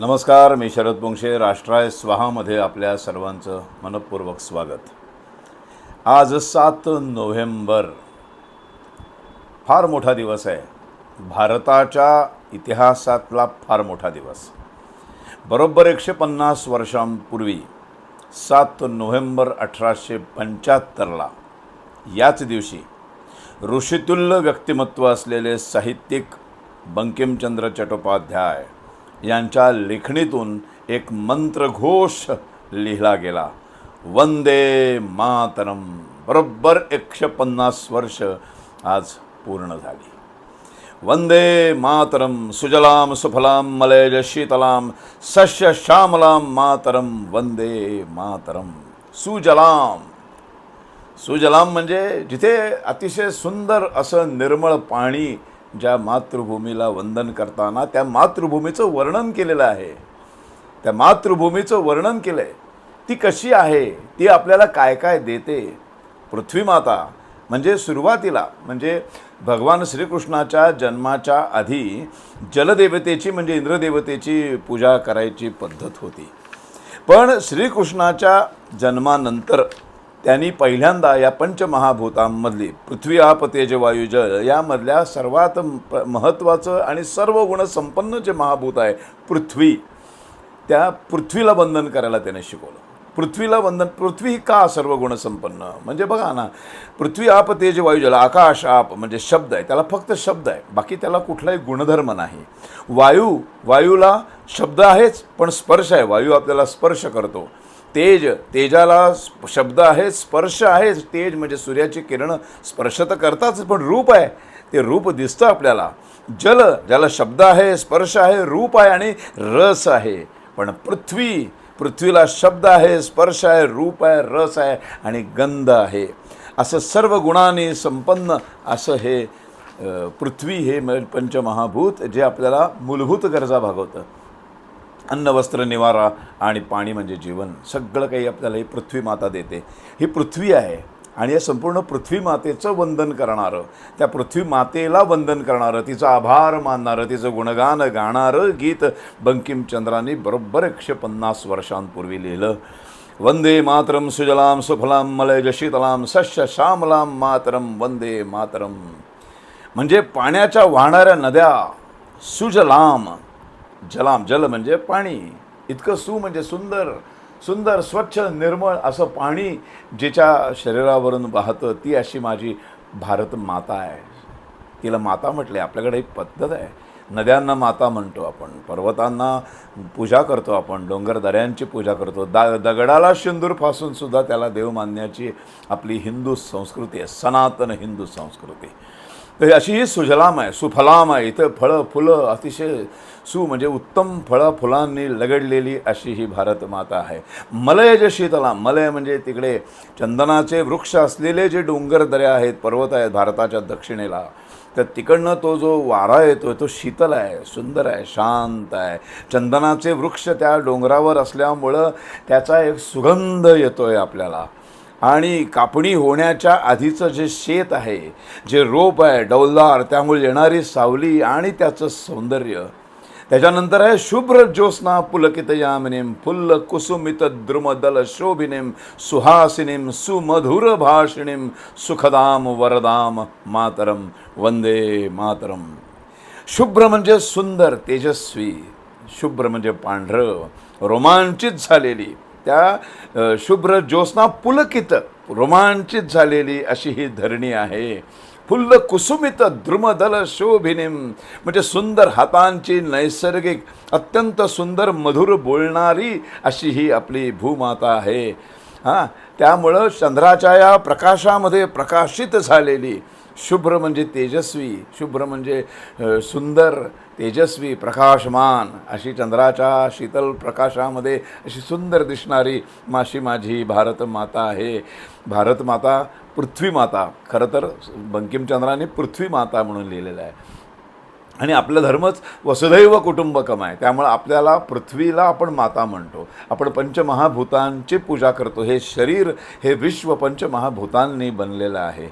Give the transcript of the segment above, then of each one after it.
नमस्कार मी शरद बोंगशे राष्ट्राय स्वाहामध्ये आपल्या सर्वांचं मनपूर्वक स्वागत. आज सात नोव्हेंबर. फार मोठा दिवस आहे. भारताच्या इतिहासातला फार मोठा दिवस. बरोबर एकशे पन्नास वर्षांपूर्वी सात नोव्हेंबर अठराशे पंच्याहत्तरला याच दिवशी ऋषितुल्य व्यक्तिमत्व असलेले साहित्यिक बंकिमचंद्र चट्टोपाध्याय यांच्या लेखणीतून एक मंत्रघोष लिहिला गेला. वंदे मातरम. बरोबर एकशे पन्नास वर्ष आज पूर्ण झाली. वंदे मातरम. सुजलाम सुफलाम मलयज शीतलाम सश्य श्यामलाम मातरम. वंदे मातरम. सुजलाम. सुजलाम म्हणजे जिथे अतिशय सुंदर असं निर्मळ पाणी ज्या मातृभूमीला वंदन करताना त्या मातृभूमीचं वर्णन केलेलं आहे. त्या मातृभूमीचं वर्णन केलं आहे ती कशी आहे? ती आपल्याला काय काय देते? पृथ्वीमाता म्हणजे सुरुवातीला म्हणजे भगवान श्रीकृष्णाच्या जन्माच्या आधी जलदेवतेची म्हणजे इंद्रदेवतेची पूजा करायची पद्धत होती. पण श्रीकृष्णाच्या जन्मानंतर त्यांनी पहिल्यांदा या पंचमहाभूतांमधली पृथ्वी आप तेज वायू जल यामधल्या सर्वात प- महत्त्वाचं आणि सर्व गुणसंपन्न जे महाभूत आहे पृथ्वी त्या पृथ्वीला वंदन करायला त्याने शिकवलं. पृथ्वीला वंदन पृथ्वी का सर्व गुणसंपन्न? म्हणजे बघा ना पृथ्वी आप तेज वायू जल आकाश आप म्हणजे शब्द आहे त्याला फक्त शब्द आहे बाकी त्याला कुठलाही गुणधर्म नाही. वायू वायूला शब्द आहेच पण स्पर्श आहे वायू आपल्याला स्पर्श करतो. तेज तेजाला शब्द आहे स्पर्श आहे तेज म्हणजे सूर्याची किरणं स्पर्श तर करताच पण रूप आहे. ते रूप दिसतं आपल्याला. जल ज्याला शब्द आहे स्पर्श आहे रूप आहे आणि रस आहे. पण पृथ्वी पृथ्वीला शब्द आहे स्पर्श आहे रूप आहे रस आहे आणि गंध आहे. असं सर्व गुणाने संपन्न असं हे पृथ्वी हे पंचमहाभूत जे आपल्याला मूलभूत गरजा भागवतं. अन्न वस्त्र निवारा आणि पाणी म्हणजे जीवन. सगळं काही आपल्याला ही पृथ्वी माता देते. ही पृथ्वी आहे आणि या संपूर्ण पृथ्वी मातेचं वंदन करणारं त्या पृथ्वी मातेला वंदन करणारं तिचं आभार मानणारं तिचं गुणगान गाणारं गीत बंकिमचंद्रांनी बरोबर एकशे पन्नास वर्षांपूर्वी लिहिलं. वंदे मातरम सुजलाम सुफलाम मलय शीतलाम सश्य श्यामलाम मातरम वंदे मातरम. म्हणजे पाण्याच्या वाहणाऱ्या नद्या सुजलाम. जलाम जल म्हणजे पाणी. इतकं सु म्हणजे सुंदर सुंदर स्वच्छ निर्मळ असं पाणी जिच्या शरीरावरून वाहतं ती अशी माझी भारत माता आहे. तिला माता म्हटले आपल्याकडे एक पद्धत आहे. नद्यांना माता म्हणतो आपण पर्वतांना पूजा करतो आपण डोंगर दऱ्यांची पूजा करतो. दा दगडाला शिंदूर फासून सुद्धा त्याला देव मानण्याची आपली हिंदू संस्कृती आहे सनातन हिंदू संस्कृती. तर अशी ही सुजलाम आहे सुफलाम आहे. इथं फळं फुलं अतिशय सु म्हणजे उत्तम फळं फुलांनी लगडलेली अशी ही भारत माता आहे. मलय जे शीतला मलय म्हणजे तिकडे चंदनाचे वृक्ष असलेले जे डोंगर दऱ्या आहेत पर्वत आहेत भारताच्या दक्षिणेला तर तिकडनं तो जो वारा येतो तो शीतल आहे सुंदर आहे शांत आहे. चंदनाचे वृक्ष त्या डोंगरावर असल्यामुळं त्याचा एक सुगंध येतो आहे आपल्याला. आणि कापणी होण्याच्या आधीचं जे शेत आहे जे रोप आहे डौलदार त्यामुळे येणारी सावली आणि त्याचं सौंदर्य त्याच्यानंतर आहे शुभ्र ज्योत्स्ना पुलकित यामिनीम फुल्ल कुसुमित द्रुमदल शोभिनीम सुहासिनीम सुमधुर भाषिणीम सुखदाम वरदाम मातरम वंदे मातरम. शुभ्र म्हणजे सुंदर तेजस्वी शुभ्र म्हणजे पांढरं रोमांचित झालेली. त्या शुभ्र ज्योत्स्ना पुलकित रोमांचित झालेली अशी ही धरणी आहे. फुल्ल कुसुमित द्रुमदल शोभिनीम म्हणजे सुंदर हातांची नैसर्गिक अत्यंत सुंदर मधुर बोलणारी अशी ही आपली भूमाता आहे. हां त्यामुळं चंद्राच्या या प्रकाशामध्ये प्रकाशित झालेली शुभ्र म्हणजे तेजस्वी शुभ्र म्हणजे सुंदर तेजस्वी प्रकाशमान अशी चंद्राच्या शीतल प्रकाशामध्ये अशी सुंदर दिसणारी माशी माझी भारत माता आहे. भारत माता पृथ्वी माता खरं तर बंकिमचंद्राने पृथ्वी माता म्हणून लिहिलेलं आहे. आणि आपलं धर्मच वसुधैव कुटुंबकम आहे. त्यामुळं आपल्याला पृथ्वीला आपण माता म्हणतो. आपण पंचमहाभूतांची पूजा करतो. हे शरीर हे विश्व पंचमहाभूतांनी बनलेलं आहे.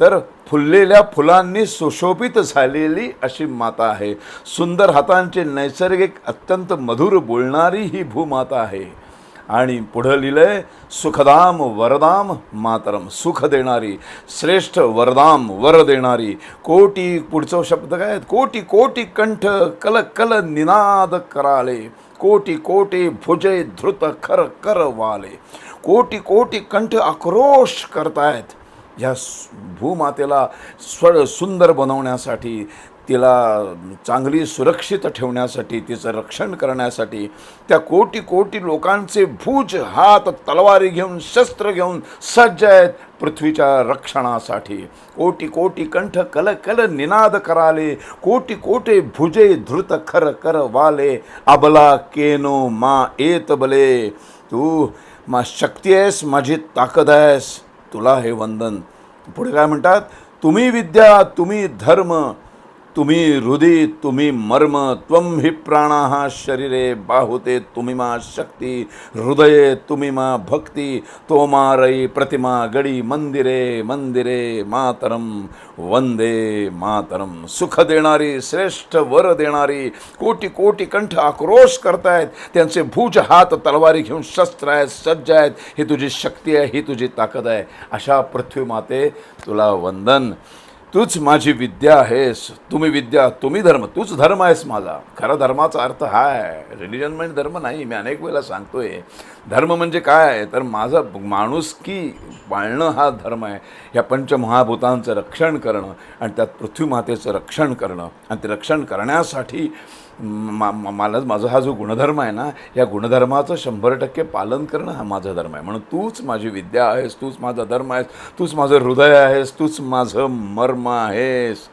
तर फुललेल्या फुलांनी सुशोभित झालेली अशी माता आहे. सुंदर हातांचे नैसर्गिक अत्यंत मधुर बोलणारी ही भूमाता आहे. आणि पुढं लिहिलंय सुखदाम वरदाम मातरम सुख देणारी श्रेष्ठ वरदाम वर देणारी कोटी पुढचं शब्द काय आहेत? कोटी कोटी कंठ कल कल निनाद कराले कोटी कोटी भुजे धृत खर कर वाले कोटी कोटी कंठ आक्रोश करतायत ह्या भूमातेला स्व सुंदर बनवण्यासाठी तिला चांगली सुरक्षित ठेवण्यासाठी तिचं रक्षण करण्यासाठी त्या कोटी कोटी लोकांचे भुज हात तलवारी घेऊन शस्त्र घेऊन सज्ज आहेत पृथ्वीच्या रक्षणासाठी. कोटी कोटी कंठ कल कल निनाद कराले कोटी कोटे भुजे धृत खर कर वाले. अबला केनो मा येत बले. तू मा शक्ती आहेस माझी ताकद आहेस. तुला हे वंदन. पुढे काय म्हणतात? तुम्ही विद्या तुम्ही धर्म. तुम्ही हृदय तुम्ही मर्म त्वम हि प्राणा शरीरे बाहुते तुम्ही मा शक्ती हृदये तुम्ही मा भक्ती तोमारई प्रतिमा गडी मंदिरे मंदिरे मातरम वंदे मातरम. सुख देणारी श्रेष्ठ वर देणारी कोटी कोटी कंठ आक्रोश करतायत त्यांचे भुज हात तलवारी घेऊन शस्त्र आहेत सज्ज आहेत ही तुझी शक्ती आहे ही तुझी ताकद आहे. अशा पृथ्वी माते तुला वंदन. तूच माझी विद्या आहेस. तुम्ही विद्या तुम्ही धर्म तूच धर्म आहेस माझा. खरा धर्माचा अर्थ हा आहे. रिलिजन म्हणजे धर्म नाही मी अनेक वेळेला सांगतोय. धर्म म्हणजे काय? आहे तर माझा माणुसकी पाळणं हा धर्म आहे. या पंचमहाभूतांचं रक्षण करणं आणि त्यात पृथ्वी मातेचं रक्षण करणं. आणि ते रक्षण करण्यासाठी मा मला माझा हा जो गुणधर्म आहे ना या गुणधर्माचं शंभर टक्के पालन करणं हा माझा धर्म आहे. म्हणून तूच माझी विद्या आहेस तूच माझा धर्म आहेस तूच माझं हृदय आहेस तूच माझं मर्म आहेस.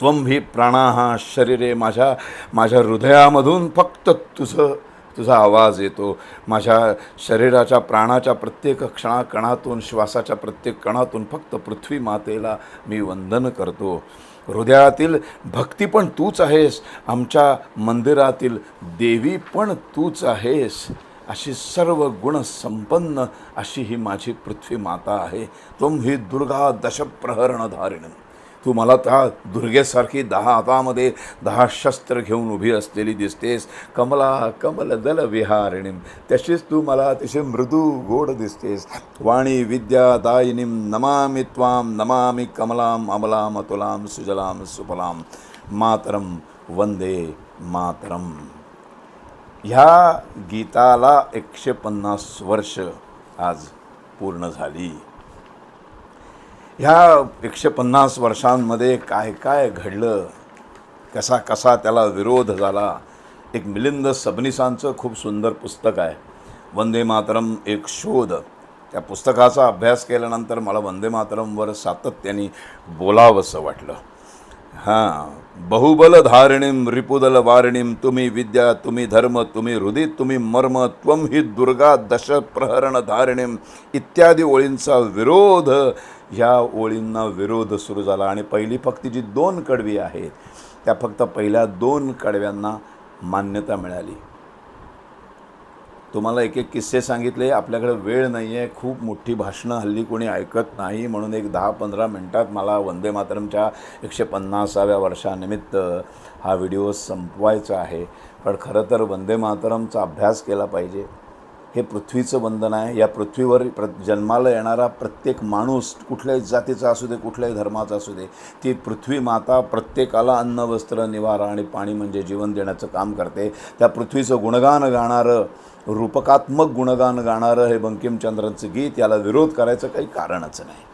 त्वम ही प्राणा हा शरीरे माझ्या माझ्या हृदयामधून फक्त तुझं तुझा आवाज येतो. माझ्या शरीराच्या प्राणाच्या प्रत्येक क्षणा कणातून श्वासाच्या प्रत्येक कणातून फक्त पृथ्वी मातेला मी वंदन करतो. हृदयातील भक्ती पण तूच आहेस. आमच्या मंदिरातील देवी पण तूच आहेस. अशी सर्व गुण संपन्न अशी ही माझी पृथ्वी माता आहे. तुम ही दुर्गा दशप्रहरणधारिणी. तू मला त्या दुर्गेसारखी दहा हातामध्ये दहा शस्त्र घेऊन उभी असलेली दिसतेस. कमला कमल दल विहारिणीम तशीच तू मला अतिशय मृदू गोड दिसतेस. वाणी विद्या दायिनीम नमामि त्वाम नमामि कमलाम अमलाम अतुलाम सुजलाम सुफलाम. मातरम वंदे मातरम. ह्या गीताला एकशे पन्नास वर्ष आज पूर्ण झाली. ह्या एकशे पन्नास वर्षांमध्ये काय काय घडलं? कसा कसा त्याला विरोध झाला? एक मिलिंद सबनीसांचं खूप सुंदर पुस्तक आहे. वंदे मातरम एक शोध. त्या पुस्तकाचा अभ्यास केल्यानंतर मला वंदे मातरमवर सातत्याने बोलावंसं वाटलं. हां बहुबल धारिणीम रिपुदल तुम्ही विद्या तुम्ही धर्म तुम्ही हृदय तुम्ही मर्म त्वम ही दुर्गा दश प्रहरण धारिणीम इत्यादी ओळींचा विरोध ह्या ओळींना विरोध सुरू झाला आणि पहिली फक्त जी दोन कडवी आहेत त्या फक्त पहिल्या दोन कडव्यांना मान्यता मिळाली तुम्हाला एक एक किस्से सांगितले. आपल्याकडे वेळ नाही आहे खूप मोठी भाषणं हल्ली कोणी ऐकत नाही. म्हणून एक दहा पंधरा मिनटात मला वंदे मातरमच्या एकशे पन्नासाव्या वर्षानिमित्त हा व्हिडिओ संपवायचा आहे. पण खरं तर वंदे मातरमचा अभ्यास केला पाहिजे. हे पृथ्वीचं बंधन आहे. या पृथ्वीवर प्र जन्माला येणारा प्रत्येक माणूस कुठल्याही जातीचा असू दे कुठल्याही धर्माचा असू दे ती पृथ्वी माता प्रत्येकाला अन्न वस्त्र निवारा आणि पाणी म्हणजे जीवन देण्याचं काम करते. त्या पृथ्वीचं गुणगान गाणारं रूपकात्मक गुणगान गाणारं हे बंकिमचंद्रांचं गीत याला विरोध करायचं काही कारणच नाही.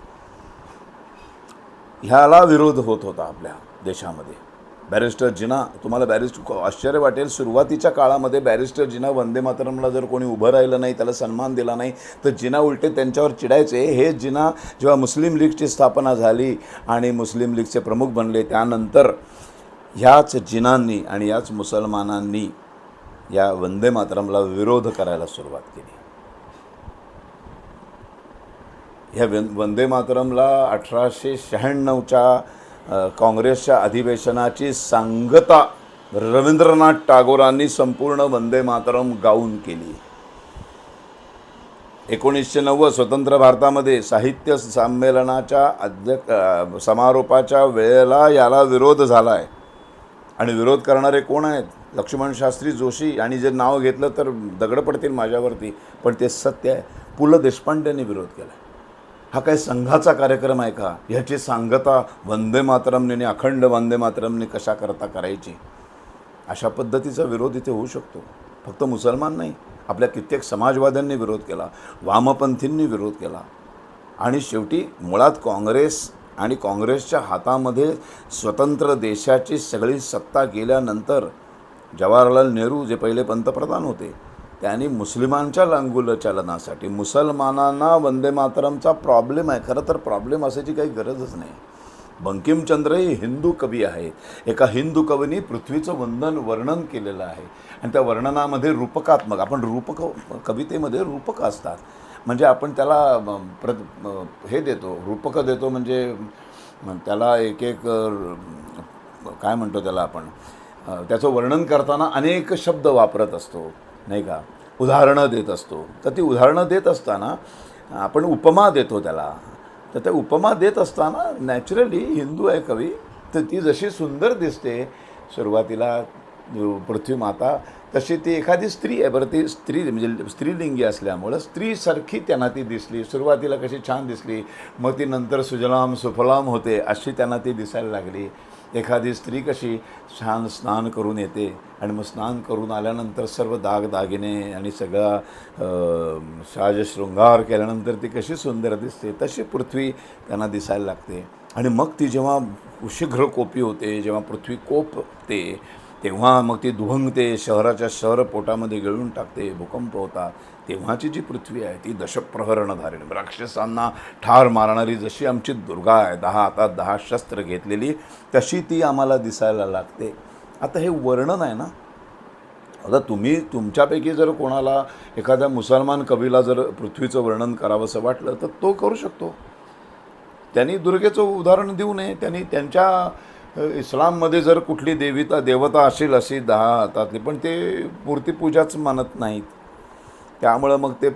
ह्याला विरोध होत होता आपल्या देशामध्ये. बॅरिस्टर जिना तुम्हाला बॅरिस्टर आश्चर्य वाटेल. सुरुवातीच्या काळामध्ये बॅरिस्टर जिना वंदे मातरमला जर कोणी उभं राहिलं नाही त्याला सन्मान दिला नाही तर जिना उलटे त्यांच्यावर चिडायचे. हे जिना जेव्हा मुस्लिम लीगची स्थापना झाली आणि मुस्लिम लीगचे प्रमुख बनले त्यानंतर ह्याच जिनांनी आणि याच मुसलमानांनी या वंदे मातरमला विरोध करायला सुरुवात केली. ह्या वंदे मातरमला अठराशे शहाण्णवच्या काँग्रेसच्या अधिवेशनाची सांगता रवींद्रनाथ टागोरांनी संपूर्ण वंदे मातरम गाऊन केली. एकोणीसशे नव्वद स्वतंत्र भारतामध्ये साहित्य संमेलनाच्या अध्यक्ष समारोपाच्या वेळेला याला विरोध झाला आहे आणि विरोध करणारे कोण आहेत? लक्ष्मण शास्त्री जोशी आणि जे नाव घेतलं तर दगड पडतील माझ्यावरती पण ते सत्य आहे. पु ल देशपांडेंनी विरोध केला हा काही संघाचा कार्यक्रम आहे का? ह्याची सांगता वंदे मातरमने आणि अखंड वंदे मातरमने कशा करता करायची? अशा पद्धतीचा विरोध इथे होऊ शकतो. फक्त मुसलमान नाही आपल्या कित्येक समाजवाद्यांनी विरोध केला वामपंथींनी विरोध केला. आणि शेवटी मुळात काँग्रेस आणि काँग्रेसच्या हातामध्ये स्वतंत्र देशाची सगळी सत्ता गेल्यानंतर जवाहरलाल नेहरू जे पहिले पंतप्रधान होते त्यांनी मुस्लिमांच्या लंगुल चलनासाठी मुसलमानांना वंदे मातरमचा प्रॉब्लेम आहे. खरं तर प्रॉब्लेम असायची काही गरजच नाही. बंकिमचंद्र हे हिंदू कवी आहेत एका हिंदू कवीने पृथ्वीचं वंदन वर्णन केलेलं आहे. आणि त्या वर्णनामध्ये रूपकात्मक आपण रूपक कवितेमध्ये रूपक असतात. म्हणजे आपण त्याला प्र हे देतो रूपकं देतो म्हणजे त्याला एक एक काय म्हणतो त्याला आपण? त्याचं वर्णन करताना अनेक शब्द वापरत असतो. नाही का? उदाहरणं देत असतो. तर ती उदाहरणं देत असताना आपण उपमा देतो त्याला. तर त्या उपमा देत असताना नॅचरली हिंदू आहे कवी तर ती जशी सुंदर दिसते सुरुवातीला पृथ्वी माता तशी ती एखादी स्त्री आहे. बरं ती स्त्री म्हणजे स्त्रीलिंगी असल्यामुळं स्त्रीसारखी त्यांना ती दिसली. सुरुवातीला कशी छान दिसली. मग ती नंतर सुजलाम सुफलाम होते अशी त्यांना ती दिसायला लागली. एखादी स्त्री कशी छान स्नान करून येते आणि मग स्नान करून आल्यानंतर सर्व दागदागिने आणि सगळा साजशृंगार केल्यानंतर ती कशी सुंदर दिसते तशी पृथ्वी त्यांना दिसायला लागते. आणि मग ती जेव्हा शीघ्र कोपी होते जेव्हा पृथ्वी कोपते तेव्हा मग ती दुहंगते शहराच्या शहर पोटामध्ये गिळून टाकते भूकंप होतात तेव्हाची जी पृथ्वी आहे ती दशप्रहरणधारिणी. राक्षसांना ठार मारणारी जशी आमची दुर्गा आहे दहा हातात दहा शस्त्र घेतलेली तशी ती आम्हाला दिसायला लागते. आता हे वर्णन आहे ना? आता तुम्ही तुमच्यापैकी जर कोणाला एखाद्या मुसलमान कवीला जर पृथ्वीचं वर्णन करावंसं वाटलं तर तो करू शकतो. त्यांनी दुर्गेचं उदाहरण देऊ नये. त्यांनी त्यांच्या इस्लाममध्ये जर कुठली देविता देवता असेल अशी दहा हातातली पण ते मूर्तीपूजाच मानत नाहीत. त्यामुळं मग ते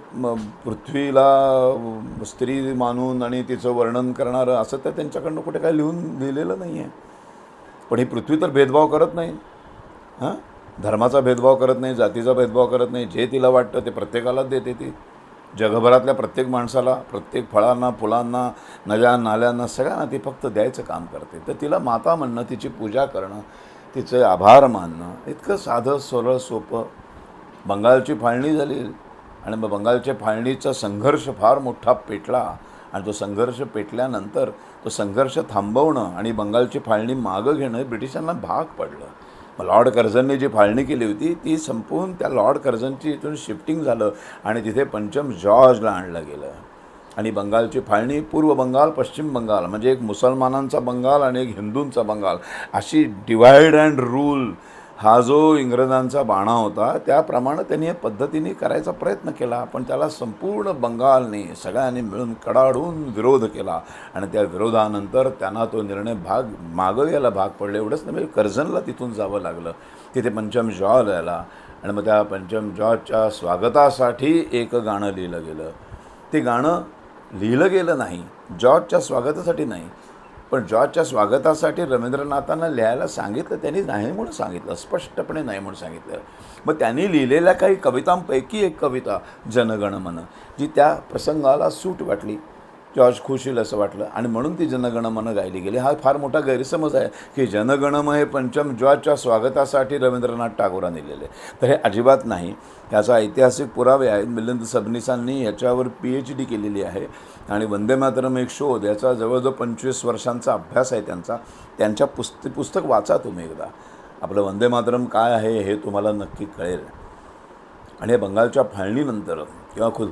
पृथ्वीला स्त्री मानून आणि तिचं वर्णन करणारं असं तर त्यांच्याकडनं कुठे काय लिहून लिहिलेलं नाही आहे पण ही पृथ्वी तर भेदभाव करत नाही. हां? धर्माचा भेदभाव करत नाही जातीचा भेदभाव करत नाही. जे तिला वाटतं ते प्रत्येकालाच देते ती. जगभरातल्या प्रत्येक माणसाला प्रत्येक फळांना फुलांना नद्या नाल्यांना सगळ्यांना ती फक्त द्यायचं काम करते. तर तिला माता म्हणणं तिची पूजा करणं तिचे आभार मानणं इतकं साधं सरळ सोपं. बंगालची फाळणी झाली आणि मग बंगालच्या फाळणीचा संघर्ष फार मोठा पेटला आणि तो संघर्ष पेटल्यानंतर तो संघर्ष थांबवणं आणि बंगालची फाळणी मागं घेणं ब्रिटिशांना भाग पडलं. लॉर्ड कर्झनने जी फाळणी केली होती ती संपवून त्या लॉर्ड कर्झनची इथून शिफ्टिंग झालं आणि तिथे पंचम जॉर्जला आणलं गेलं. आणि बंगालची फाळणी पूर्व बंगाल पश्चिम बंगाल म्हणजे एक मुसलमानांचा बंगाल आणि एक हिंदूंचा बंगाल अशी डिवाईड अँड रूल हा जो इंग्रजांचा बाणा होता त्याप्रमाणे त्यांनी या पद्धतीने करायचा प्रयत्न केला. पण त्याला संपूर्ण बंगालने सगळ्यांनी मिळून कडाडून विरोध केला. आणि त्या विरोधानंतर त्यांना तो निर्णय भाग मागं यायला भाग पडले. एवढंच नाही म्हणजे कर्जनला तिथून जावं लागलं. तिथे पंचम जॉर्ज यायला आणि मग त्या पंचम जॉर्जच्या स्वागतासाठी एक गाणं लिहिलं गेलं. ते गाणं लिहिलं गेलं नाही. जॉर्जच्या स्वागतासाठी नाही. पण जॉर्जच्या स्वागतासाठी रवींद्रनाथांना लिहायला सांगितलं त्यांनी नाही म्हणून सांगितलं स्पष्टपणे नाही म्हणून सांगितलं. मग त्यांनी लिहिलेल्या काही कवितांपैकी एक कविता जनगणमन जी त्या प्रसंगाला सूट वाटली. जॉर्ज खुश होईल असं वाटलं. आणि म्हणून ती जनगणमन गायली गेली. हा फार मोठा गैरसमज आहे की जनगणम हे पंचम जॉर्जच्या स्वागतासाठी रवींद्रनाथ टागोरांनी लिहिले. तर हे अजिबात नाही. याचा ऐतिहासिक पुरावे आहेत. मिलिंद सबनीसांनी याच्यावर पी एच डी केलेली आहे. आणि वंदे मातरम एक शोध याचा जवळजवळ पंचवीस वर्षांचा अभ्यास आहे त्यांचा. त्यांच्या पुस्त पुस्तक वाचा तुम्ही एकदा. आपलं वंदे मातरम काय आहे हे तुम्हाला नक्की कळेल. आणि हे बंगालच्या फाळणीनंतर किंवा खुद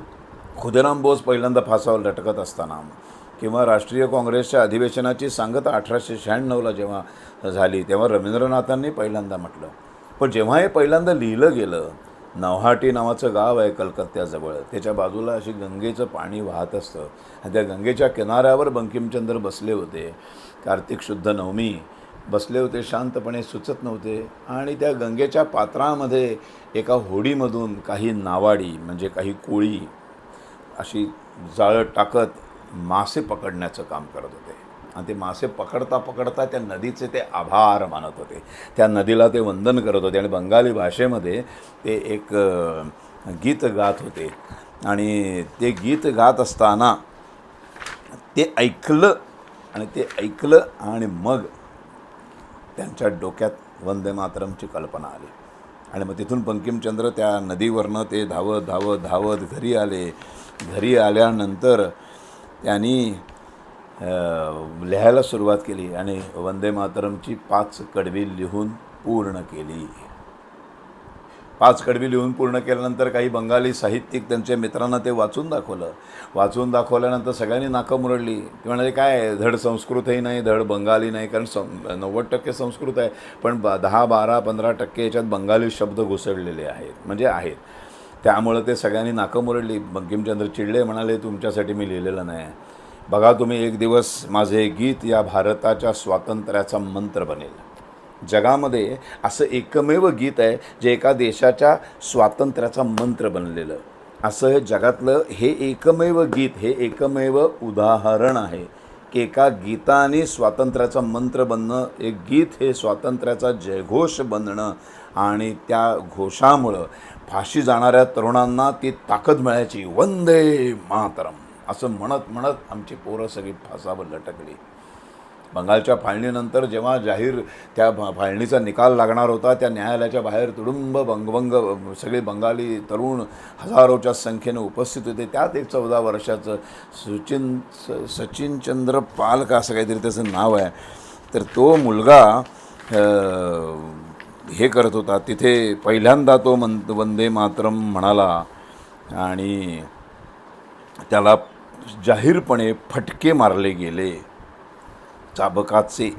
खुदिराम बोस पहिल्यांदा फासावर लटकत असताना किंवा राष्ट्रीय काँग्रेसच्या अधिवेशनाची सांगता अठराशे शहाण्णवला जेव्हा झाली तेव्हा रवींद्रनाथांनी पहिल्यांदा म्हटलं. पण जेव्हा हे पहिल्यांदा लिहिलं गेलं नवहाटी नावाचं गाव आहे कलकत्त्याजवळ त्याच्या बाजूला अशी गंगेचं पाणी वाहत असतं. आणि त्या गंगेच्या किनाऱ्यावर बंकिमचंद्र बसले होते. कार्तिक शुद्ध नवमी बसले होते शांतपणे सुचत नव्हते. आणि त्या गंगेच्या पात्रामध्ये एका होडीमधून काही नावाडी म्हणजे काही कोळी अशी जाळं टाकत मासे पकडण्याचं काम करत होते. आणि ते मासे पकडता पकडता त्या नदीचे ते आभार मानत होते. त्या नदीला ते वंदन करत होते आणि बंगाली भाषेमध्ये ते एक गीत गात होते. आणि ते गीत गात असताना ते ऐकलं आणि ते ऐकलं आणि मग त्यांच्या डोक्यात वंदे मातरमची कल्पना आली. आणि मग तिथून बंकिमचंद्र त्या नदीवरनं ते धावत धावत धावत घरी आले. घरी आल्यानंतर त्यांनी लिहायला सुरुवात केली आणि वंदे मातरमची पाच कडवी लिहून पूर्ण केली. पाच कडवी लिहून पूर्ण केल्यानंतर काही बंगाली साहित्यिक त्यांच्या मित्रांना ते वाचून दाखवलं. वाचून दाखवल्यानंतर सगळ्यांनी नाकं मुरडली. ते म्हणाले काय आहे, धड संस्कृतही नाही धड बंगाली नाही कारण सं नव्वद टक्के संस्कृत आहे. पण ब दहा बारा पंधरा टक्के याच्यात बंगाली शब्द घुसळलेले आहेत म्हणजे आहेत. त्यामुळं ते सगळ्यांनी नाकं मुरडली. बंकिमचंद्र चिडले म्हणाले तुमच्यासाठी मी लिहिलेलं नाही. बघा तुम्ही एक दिवस माझे गीत या भारताच्या स्वातंत्र्याचा मंत्र बनेल. जगामध्ये असं एकमेव गीत आहे जे एका देशाच्या स्वातंत्र्याचा मंत्र बनलेलं. असं हे जगातलं हे एकमेव गीत हे एकमेव उदाहरण आहे. की एका गीताने स्वातंत्र्याचा मंत्र बनणं एक गीत हे स्वातंत्र्याचा जयघोष बनणं आणि त्या घोषामुळं फाशी जाणाऱ्या तरुणांना ती ताकद मिळायची. वंदे मातरम. असं म्हणत म्हणत आमची पोरं सगळी फासावर लटकली. बंगालच्या फाळणीनंतर जेव्हा जाहीर त्या फाळणीचा निकाल लागणार होता त्या न्यायालयाच्या बाहेर तुडुंब बंगबंग सगळे बंगाली तरुण हजारोच्या संख्येने उपस्थित होते. त्यात एक चौदा वर्षाचं सुचिन स सचिनचंद्र पाल का असं काहीतरी त्याचं नाव आहे. तर तो मुलगा हे करत होता. तिथे पहिल्यांदा तो मन वंदे मातरम म्हणाला आणि त्याला जाहीरपणे फटके मारले गेले. चाबकाचे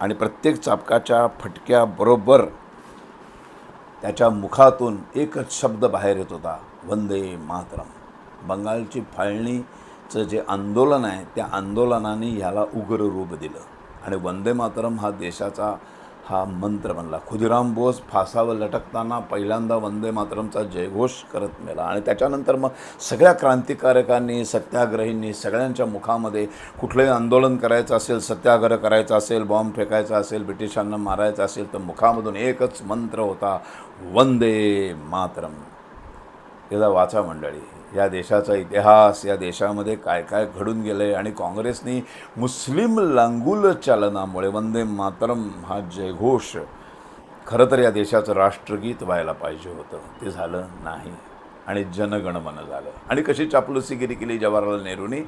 आणि प्रत्येक चाबकाच्या फटक्याबरोबर त्याच्या मुखातून एकच शब्द बाहेर येत होता वंदे मातरम. बंगालची फाळणीचं जे आंदोलन आहे त्या आंदोलनाने ह्याला उग्र रूप दिलं. आणि वंदे मातरम हा देशाचा हा मंत्र म्हणला खुदिराम बोस फासावर लटकताना पहिल्यांदा वंदे मातरमचा जयघोष करत मेला. आणि त्याच्यानंतर मग सगळ्या क्रांतिकारकांनी सत्याग्रहींनी सगळ्यांच्या मुखामध्ये कुठलंही आंदोलन करायचं असेल सत्याग्रह करायचा असेल बॉम्ब फेकायचा असेल ब्रिटिशांना मारायचं असेल तर मुखामधून एकच मंत्र होता वंदे मातरम. याचा वाचा मंडळी. या देशाचा इतिहास या देशामध्ये काय काय घडून गेलं आहे आणि काँग्रेसनी मुस्लिम लांगुल चालनामुळे वंदे मातरम हा जयघोष खरं तर या देशाचं राष्ट्रगीत व्हायला पाहिजे होतं. ते झालं नाही. आणि जनगणमन झालं. आणि कशी चापलुसीगिरी केली जवाहरलाल नेहरूंनी?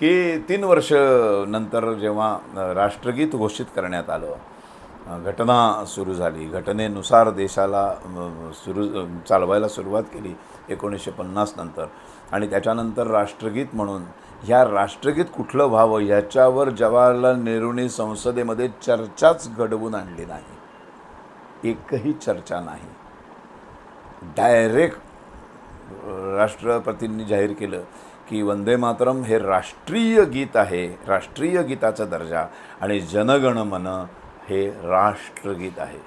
की तीन वर्ष नंतर जेव्हा राष्ट्रगीत घोषित करण्यात आलं घटना सुरू झाली. घटनेनुसार देशाला सुरू चालवायला सुरुवात केली एकोणीसशे पन्नास नंतर. आणि त्याच्यानंतर राष्ट्रगीत म्हणून ह्या राष्ट्रगीत कुठलं व्हावं ह्याच्यावर जवाहरलाल नेहरूंनी संसदेमध्ये चर्चाच घडवून आणली नाही. एकही चर्चा नाही. डायरेक्ट राष्ट्रपतींनी जाहीर केलं की वंदे मातरम हे राष्ट्रीय गीत आहे राष्ट्रीय गीताचा दर्जा. आणि जनगण मन हे राष्ट्रगीत आहे.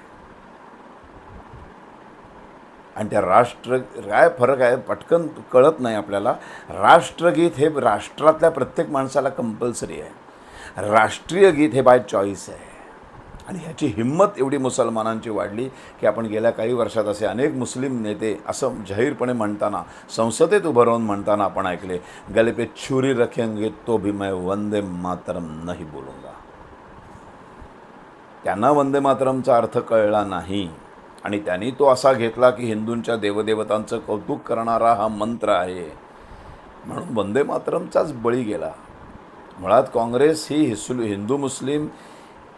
आणि त्या राष्ट्र काय फरक आहे? पटकन कळत नाही आपल्याला. राष्ट्रगीत हे राष्ट्रातल्या प्रत्येक माणसाला कंपल्सरी आहे. राष्ट्रीय गीत हे बाय चॉईस आहे. आणि ह्याची हिंमत एवढी मुसलमानांची वाढली की आपण गेल्या काही वर्षात असे अनेक मुस्लिम नेते असं जाहीरपणे म्हणताना संसदेत उभं राहून म्हणताना आपण ऐकले गले पे छुरी रखेंगे तो भी मैं वंदे मातरम नाही बोलूंगा. त्यांना वंदे मातरमचा अर्थ कळला नाही. आणि त्यांनी तो असा घेतला की हिंदूंच्या देवदेवतांचं कौतुक करणारा हा मंत्र आहे. म्हणून वंदे मातरमचाच बळी गेला. मुळात काँग्रेस ही हिसलू हिंदू मुस्लिम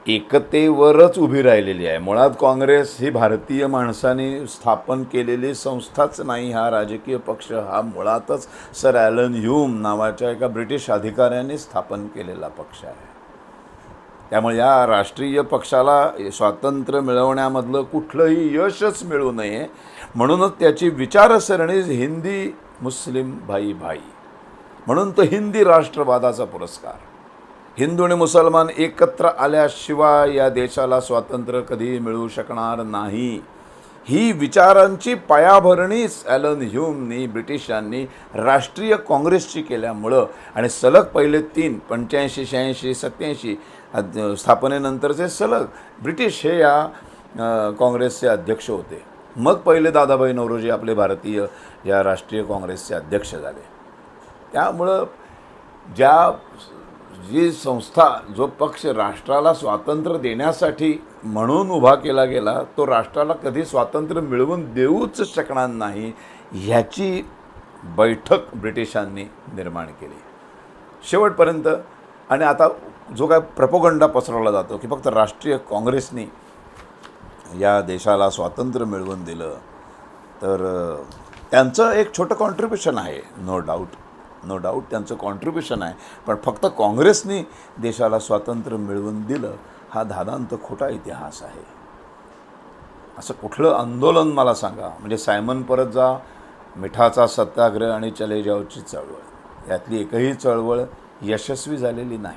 एकतेवरच उभी राहिलेली आहे. मुळात काँग्रेस ही भारतीय माणसाने स्थापन केलेली संस्थाच नाही हा राजकीय पक्ष हा मुळातच सर ॲलन ह्यूम नावाच्या एका ब्रिटिश अधिकाऱ्याने स्थापन केलेला पक्ष आहे. त्यामुळे या राष्ट्रीय पक्षाला स्वातंत्र्य मिळवण्यामधलं कुठलंही यशच मिळू नये. म्हणूनच त्याची विचारसरणी हिंदी मुस्लिम भाई भाई. म्हणून तो हिंदी राष्ट्रवादाचा पुरस्कार. हिंदू आणि मुसलमान एकत्र आल्याशिवाय या देशाला स्वातंत्र्य कधी मिळू शकणार नाही. ही विचारांची पायाभरणीच ॲलन ह्यूमनी ब्रिटिशांनी राष्ट्रीय काँग्रेसची केल्यामुळं आणि सलग पहिले तीन पंच्याऐंशी शहाऐंशी सत्याऐंशी स्थापनेनंतरचे सलग ब्रिटिश हे या काँग्रेसचे अध्यक्ष होते. मग पहिले दादाभाई नवरोजी आपले भारतीय या राष्ट्रीय काँग्रेसचे अध्यक्ष झाले. त्यामुळं ज्या जी संस्था जो पक्ष राष्ट्राला स्वातंत्र्य देण्यासाठी म्हणून उभा केला गेला तो राष्ट्राला कधी स्वातंत्र्य मिळवून देऊच शकणार नाही ह्याची बैठक ब्रिटिशांनी निर्माण केली. शेवटपर्यंत आणि आता जो काय प्रपोगंडा पसरवला जातो की फक्त राष्ट्रीय काँग्रेसनी या देशाला स्वातंत्र्य मिळवून दिलं तर त्यांचं एक छोटं कॉन्ट्रीब्युशन आहे नो डाऊट नो डाऊट त्यांचं कॉन्ट्रीब्युशन आहे. पण फक्त काँग्रेसनी देशाला स्वातंत्र्य मिळवून दिलं हा धादांत खोटा इतिहास आहे. असं कुठलं आंदोलन मला सांगा. म्हणजे सायमन परत जा मिठाचा सत्याग्रह आणि चले जावची चळवळ. यातली एकही चळवळ यशस्वी झालेली नाही.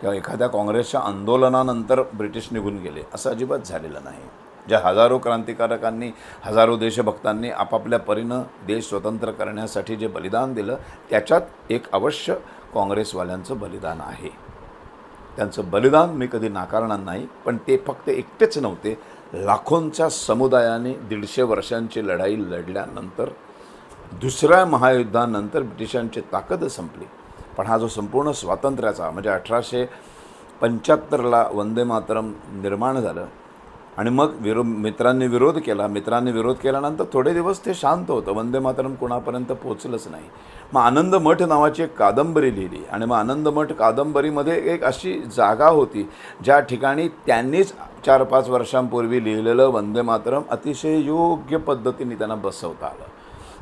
किंवा एखाद्या काँग्रेसच्या आंदोलनानंतर ब्रिटिश निघून गेले. असं अजिबात झालेलं नाही. ज्या हजारो क्रांतिकारकांनी हजारो देशभक्तांनी आपापल्या परीनं देश स्वतंत्र करण्यासाठी जे बलिदान दिलं त्याच्यात एक अवश्य काँग्रेसवाल्यांचं बलिदान आहे. त्यांचं बलिदान मी कधी नाकारणार नाही पण ते फक्त एकटेच नव्हते. लाखोंच्या समुदायाने दीडशे वर्षांची लढाई लढल्यानंतर दुसऱ्या महायुद्धानंतर ब्रिटिशांची ताकद संपली. पण हा जो संपूर्ण स्वातंत्र्याचा म्हणजे अठराशे पंच्याहत्तरला वंदे मातरम निर्माण झालं आणि मग विरो मित्रांनी विरोध केला. मित्रांनी विरोध केल्यानंतर थोडे दिवस ते शांत होतं. वंदे मातरम कोणापर्यंत पोचलंच नाही. मग आनंद मठ नावाची एक कादंबरी लिहिली आणि मग आनंद मठ कादंबरीमध्ये एक अशी जागा होती ज्या ठिकाणी त्यांनीच चार पाच वर्षांपूर्वी लिहिलेलं वंदे मातरम अतिशय योग्य पद्धतीने त्यांना बसवता आलं.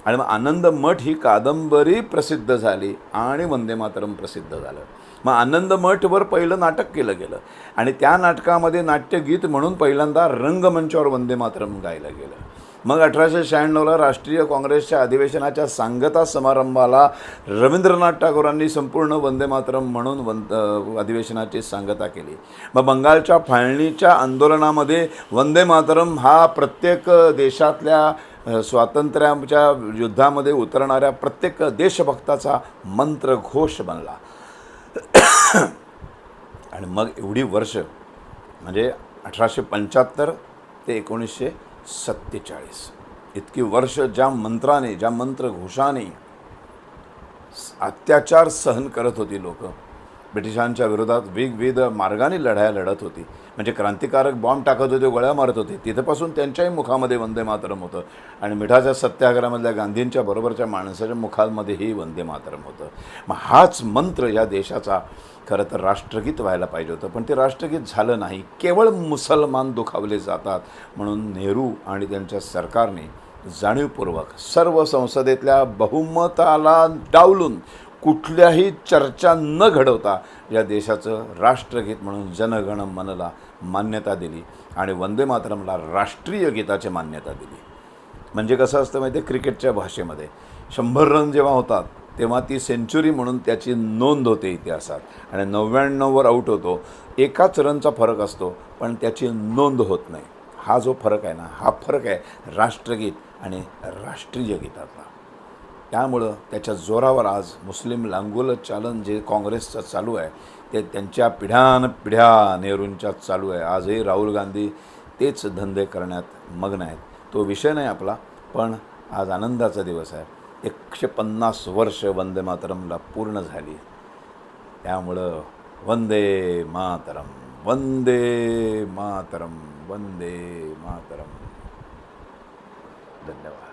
आणि मग आनंद मठ ही कादंबरी प्रसिद्ध झाली आणि वंदे मातरम प्रसिद्ध झालं. मग आनंद मठवर पहिलं नाटक केलं गेलं आणि त्या नाटकामध्ये नाट्यगीत म्हणून पहिल्यांदा रंगमंचावर वंदे मातरम गायलं गेलं. मग अठराशे शहाण्णवला राष्ट्रीय काँग्रेसच्या अधिवेशनाच्या सांगता समारंभाला रवींद्रनाथ टागोरांनी संपूर्ण वंदे मातरम म्हणून वंद अधिवेशनाची सांगता केली. मग बंगालच्या फाळणीच्या आंदोलनामध्ये वंदे मातरम हा प्रत्येक देशातल्या स्वातंत्र्याच्या युद्धामध्ये उतरणाऱ्या प्रत्येक देशभक्ताचा मंत्र घोष बनला. आणि मग एवढी वर्ष म्हणजे अठराशे पंच्याहत्तर ते एकोणीसशे सत्तेचाळीस इतकी वर्ष ज्या मंत्राने ज्या मंत्रघोषाने घोषाने अत्याचार सहन करत होती लोक ब्रिटिशांच्या विरोधात वेगवेगळ्या मार्गाने लढाया लढत होती. म्हणजे क्रांतिकारक बॉम्ब टाकत होते गोळ्या मारत होते. तिथंपासून त्यांच्याही मुखामध्ये वंदे मातरम होतं. आणि मिठाच्या सत्याग्रहामधल्या गांधींच्या बरोबरच्या माणसाच्या मुखांमध्येही वंदे मातरम होतं. मग हाच मंत्र या देशाचा खरं तर राष्ट्रगीत व्हायला पाहिजे होतं. पण ते राष्ट्रगीत झालं नाही. केवळ मुसलमान दुखावले जातात म्हणून नेहरू आणि त्यांच्या सरकारने जाणीवपूर्वक सर्व संसदेतल्या बहुमताला डावलून कुठल्याही चर्चा न घडवता या देशाचं राष्ट्रगीत म्हणून जनगण मनला मान्यता दिली आणि वंदे मातरमला राष्ट्रीय गीताची मान्यता दिली. म्हणजे कसं असतं माहिती आहे क्रिकेटच्या भाषेमध्ये. शंभर रन जेव्हा होतात तेव्हा ती सेंचुरी म्हणून त्याची नोंद होते इतिहासात. आणि नव्याण्णववर आऊट होतो. एकाच रनचा फरक असतो पण त्याची नोंद होत नाही. हा जो फरक आहे ना हा फरक आहे राष्ट्रगीत आणि राष्ट्रीय गीतातला. त्यामुळं त्याच्या जोरावर आज मुस्लिम लांगुल चालन जे काँग्रेसचं चालू आहे ते त्यांच्या पिढ्यान पिढ्या नेहरूंच्या चालू आहे. आजही राहुल गांधी तेच धंदे करण्यात मग्न आहेत. तो विषय नाही आपला पण आज आनंदाचा दिवस आहे. एकशे पन्नास वर्ष वंदे मातरमला पूर्ण झाली. त्यामुळं वंदे मातरम वंदे मातरम वंदे मातरम. धन्यवाद.